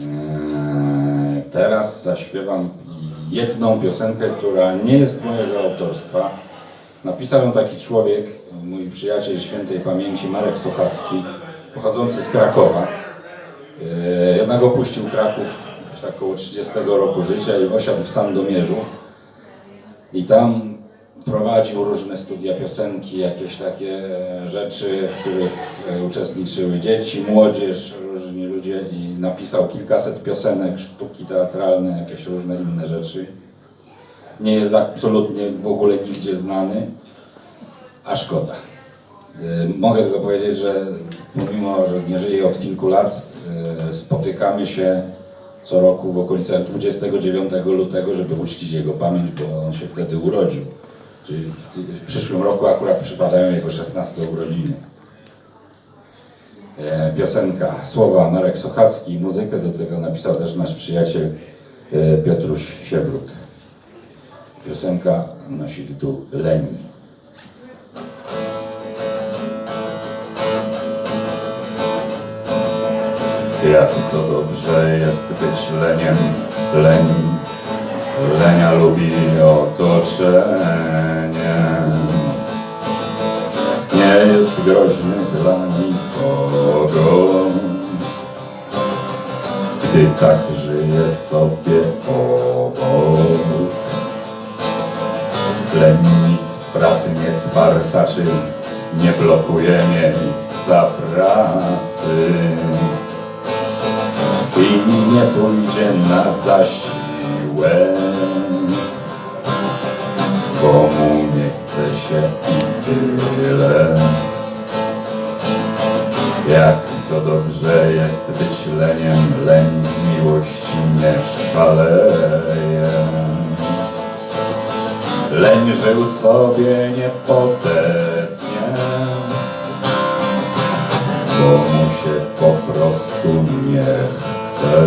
Eee, Teraz zaśpiewam jedną piosenkę, która nie jest mojego autorstwa. Napisał ją taki człowiek, mój przyjaciel świętej pamięci Marek Sochacki, pochodzący z Krakowa. Eee, Jednak opuścił Kraków tak około 30 roku życia i osiadł w Sandomierzu. I tam prowadził różne studia piosenki, jakieś takie rzeczy, w których e, uczestniczyły dzieci, młodzież, różni ludzie i napisał kilkaset piosenek, sztuki teatralne, jakieś różne inne rzeczy. Nie jest absolutnie w ogóle nigdzie znany, a szkoda. E, Mogę tylko powiedzieć, że pomimo, że nie żyję od kilku lat, e, spotykamy się co roku w okolicach 29 lutego, żeby uczcić jego pamięć, bo on się wtedy urodził. Czyli w, przyszłym roku akurat przypadają jego 16 urodziny. E, piosenka, słowa Marek Sochacki, muzykę do tego napisał też nasz przyjaciel e, Piotruś Siewruk. Piosenka nosi tytuł Leni. Jak to dobrze jest być leniem, leń. Lenia lubi otoczenie. Groźny dla nikogo. Gdy tak żyje sobie obok. Leń nic w pracy nie spartaczy, nie blokuje miejsca pracy i nie pójdzie na zasiłek, bo mu nie chce się i tyle. Jak to dobrze jest być leniem, leń z miłości nie szaleje. Leń żył sobie niepodetnie, bo mu się po prostu nie chce.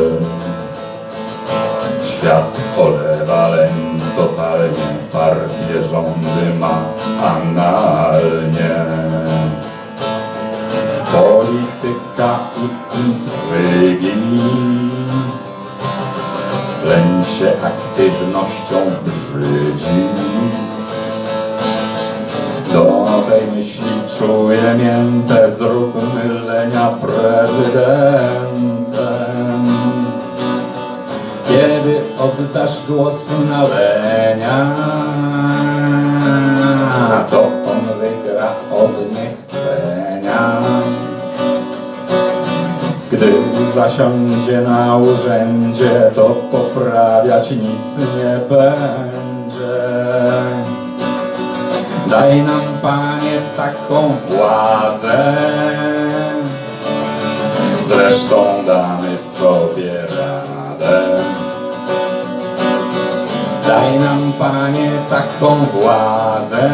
Świat olewa leń totalnie, partie rządy ma analnie. Polityka i intrygi Leń się aktywnością brzydzi do nowej myśli czuję miętę, zróbmy lenia prezydentem. Kiedy oddasz głos na lenia, to on wygra od niechcenia. Zasiądzie na urzędzie, to poprawiać nic nie będzie. Daj nam, Panie, taką władzę. Zresztą damy sobie radę. Daj nam, Panie, taką władzę.